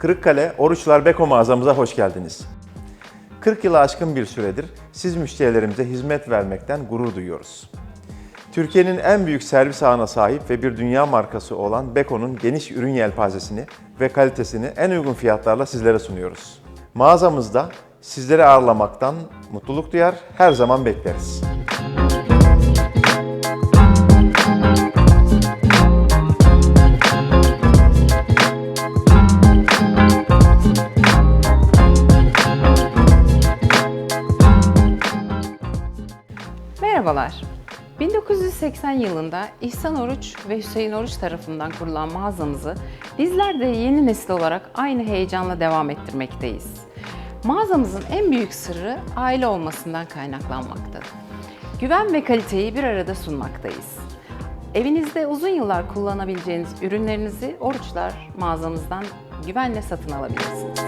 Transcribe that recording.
Kırıkkale Oruçlar Beko mağazamıza hoş geldiniz. 40 yılı aşkın bir süredir siz müşterilerimize hizmet vermekten gurur duyuyoruz. Türkiye'nin en büyük servis ağına sahip ve bir dünya markası olan Beko'nun geniş ürün yelpazesini ve kalitesini en uygun fiyatlarla sizlere sunuyoruz. Mağazamızda sizleri ağırlamaktan mutluluk duyar, her zaman bekleriz. Merhabalar. 1980 yılında İhsan Oruç ve Hüseyin Oruç tarafından kurulan mağazamızı bizler de yeni nesil olarak aynı heyecanla devam ettirmekteyiz. Mağazamızın en büyük sırrı aile olmasından kaynaklanmaktadır. Güven ve kaliteyi bir arada sunmaktayız. Evinizde uzun yıllar kullanabileceğiniz ürünlerinizi Oruçlar mağazamızdan güvenle satın alabilirsiniz.